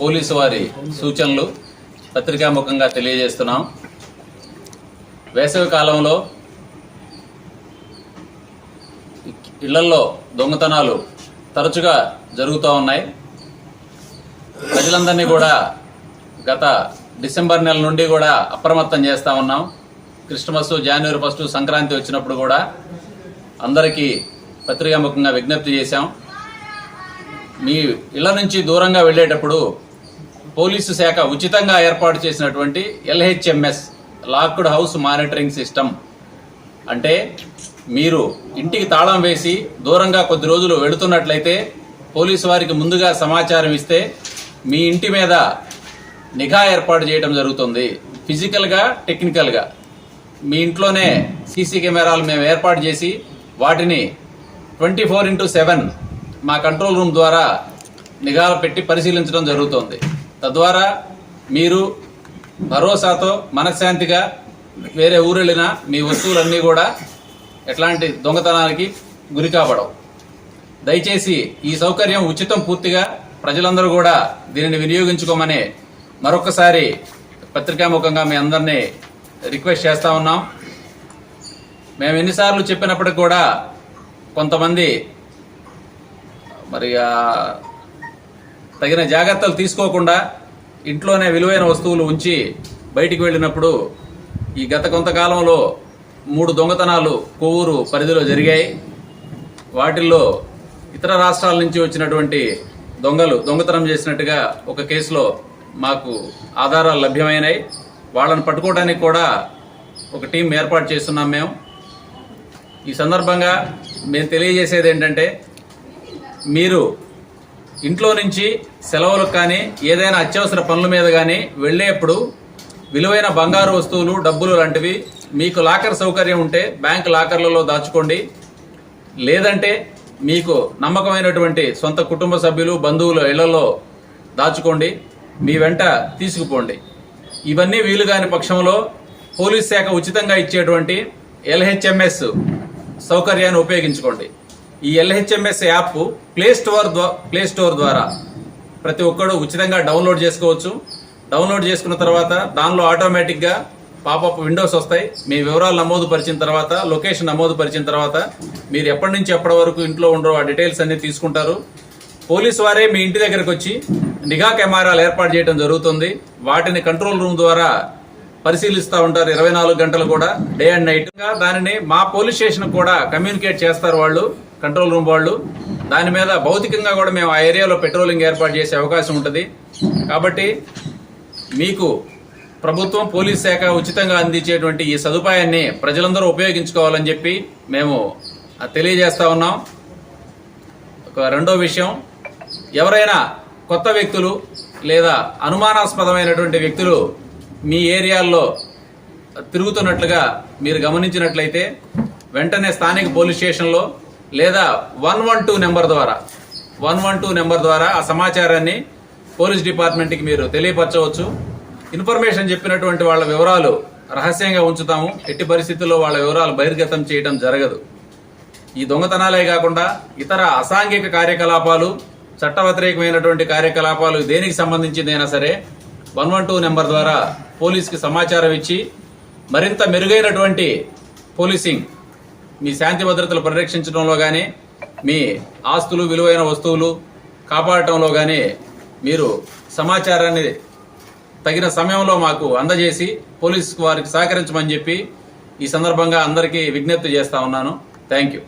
Police వారి సూచనలు పత్రికాముఖంగా తెలియజేస్తున్నాం. వేసవి కాలంలో ఇళ్ళల్లో దొంగతనాలు తరచుగా జరుగుతూ ఉన్నాయి. ప్రజలందరినీ కూడా గత డిసెంబర్ నెల నుండి కూడా అప్రమత్తం చేస్తూ ఉన్నాం. క్రిస్మస్ జనవరి ఫస్ట్ సంక్రాంతి వచ్చినప్పుడు కూడా అందరికీ పత్రికాముఖంగా విజ్ఞప్తి చేశాం. మీ ఇళ్ళ నుంచి దూరంగా వెళ్ళేటప్పుడు పోలీసు శాఖ ఉచితంగా ఏర్పాటు చేసినటువంటి LHMS locked house monitoring system. అంటే మీరు ఇంటికి తాళం వేసి దూరంగా కొద్ది రోజులు వెళుతున్నట్లయితే పోలీసు వారికి ముందుగా సమాచారం ఇస్తే మీ ఇంటి మీద నిఘా ఏర్పాటు చేయడం జరుగుతుంది. ఫిజికల్గా టెక్నికల్గా. మీ ఇంట్లోనే సీసీ కెమెరాలు మేము ఏర్పాటు చేసి వాటిని ట్వంటీ ఫోర్ ఇంటూ సెవెన్ మా కంట్రోల్ రూమ్ ద్వారా నిఘా పెట్టి పరిశీలించడం జరుగుతుంది. తద్వారా మీరు భరోసాతో మనశ్శాంతిగా వేరే ఊరు వెళ్ళినా మీ వస్తువులన్నీ కూడా ఎట్లాంటి దొంగతనానికి గురి కాబడవు. దయచేసి ఈ సౌకర్యం ఉచితం పూర్తిగా ప్రజలందరూ కూడా దీనిని వినియోగించుకోమని మరొకసారి పత్రికాముఖంగా మీ అందరినీ రిక్వెస్ట్ చేస్తూ ఉన్నాం. మేము ఎన్నిసార్లు చెప్పినప్పటికి కూడా కొంతమంది మరి తగిన జాగ్రత్తలు తీసుకోకుండా ఇంట్లోనే విలువైన వస్తువులు ఉంచి బయటికి వెళ్ళినప్పుడు ఈ గత కొంతకాలంలో మూడు దొంగతనాలు కొవ్వూరు పరిధిలో జరిగాయి. వాటిల్లో ఇతర రాష్ట్రాల నుంచి వచ్చినటువంటి దొంగలు దొంగతనం చేసినట్టుగా ఒక కేసులో మాకు ఆధారాలు లభ్యమైనాయి. వాళ్ళని పట్టుకోవడానికి కూడా ఒక టీం ఏర్పాటు చేస్తున్నాం మేము. ఈ సందర్భంగా మేము తెలియజేసేది ఏంటంటే మీరు ఇంట్లో నుంచి సెలవులకు కానీ ఏదైనా అత్యవసర పనుల మీద కానీ వెళ్ళేప్పుడు విలువైన బంగారు వస్తువులు డబ్బులు లాంటివి మీకు లాకర్ సౌకర్యం ఉంటే బ్యాంక్ లాకర్లలో దాచుకోండి. లేదంటే మీకు నమ్మకమైనటువంటి సొంత కుటుంబ సభ్యులు బంధువుల ఇళ్ళలో దాచుకోండి. మీ వెంట తీసుకుపోండి. ఇవన్నీ వీలు కాని పక్షంలో పోలీస్ శాఖ ఉచితంగా ఇచ్చేటువంటి ఎల్హెచ్ఎంఎస్ సౌకర్యాన్ని ఉపయోగించుకోండి. ఈ LHMS app play store play store ద్వారా ప్రతి ఒక్కడు ఉచితంగా డౌన్లోడ్ చేసుకోవచ్చు. డౌన్లోడ్ చేసుకున్న తర్వాత దానిలో ఆటోమేటిక్గా పాపప్ విండోస్ వస్తాయి. మీ వివరాలు నమోదు పరిచిన తర్వాత లొకేషన్ నమోదు పరిచిన తర్వాత మీరు ఎప్పటి నుంచి ఎప్పటి వరకు ఇంట్లో ఉండరో ఆ డీటెయిల్స్ అన్నీ తీసుకుంటారు. పోలీసు వారే మీ ఇంటి దగ్గరకు వచ్చి నిఘా కెమెరాలు ఏర్పాటు చేయడం జరుగుతుంది. వాటిని కంట్రోల్ రూమ్ ద్వారా పరిశీలిస్తూ ఉంటారు. ఇరవై నాలుగు గంటలు కూడా డే అండ్ నైట్. దానిని మా పోలీస్ స్టేషన్ కూడా కమ్యూనికేట్ చేస్తారు వాళ్ళు కంట్రోల్ రూమ్ వాళ్ళు. దాని మీద భౌతికంగా కూడా మేము ఆ ఏరియాలో పెట్రోలింగ్ ఏర్పాటు చేసే అవకాశం ఉంటుంది. కాబట్టి మీకు ప్రభుత్వం పోలీస్ శాఖ ఉచితంగా అందించేటువంటి ఈ సదుపాయాన్ని ప్రజలందరూ ఉపయోగించుకోవాలని చెప్పి మేము తెలియజేస్తా ఉన్నాం. ఒక రెండో విషయం ఎవరైనా కొత్త వ్యక్తులు లేదా అనుమానాస్పదమైనటువంటి వ్యక్తులు మీ ఏరియాల్లో తిరుగుతున్నట్లుగా మీరు గమనించినట్లయితే వెంటనే స్థానిక పోలీస్ స్టేషన్లో లేదా వన్ వన్ టూ నెంబర్ ద్వారా వన్ వన్ టూ నెంబర్ ద్వారా ఆ సమాచారాన్ని పోలీస్ డిపార్ట్మెంట్కి మీరు తెలియపరచవచ్చు. ఇన్ఫర్మేషన్ చెప్పినటువంటి వాళ్ళ వివరాలు రహస్యంగా ఉంచుతాము. ఎట్టి పరిస్థితుల్లో వాళ్ళ వివరాలు బహిర్గతం చేయడం జరగదు. ఈ దొంగతనాలే కాకుండా ఇతర అసాంఘిక కార్యకలాపాలు చట్ట వ్యతిరేకమైనటువంటి కార్యకలాపాలు దేనికి సంబంధించిందైనా సరే వన్ వన్ టూ నెంబర్ ద్వారా పోలీస్కి సమాచారం ఇచ్చి మరింత మెరుగైనటువంటి పోలీసింగ్ మీ శాంతి భద్రతలు పరిరక్షించడంలో కానీ మీ ఆస్తులు విలువైన వస్తువులు కాపాడటంలో కానీ మీరు సమాచారాన్ని తగిన సమయంలో మాకు అందజేసి పోలీస్ వారికి సహకరించమని చెప్పి ఈ సందర్భంగా అందరికీ విజ్ఞప్తి చేస్తా ఉన్నాను. Thank you.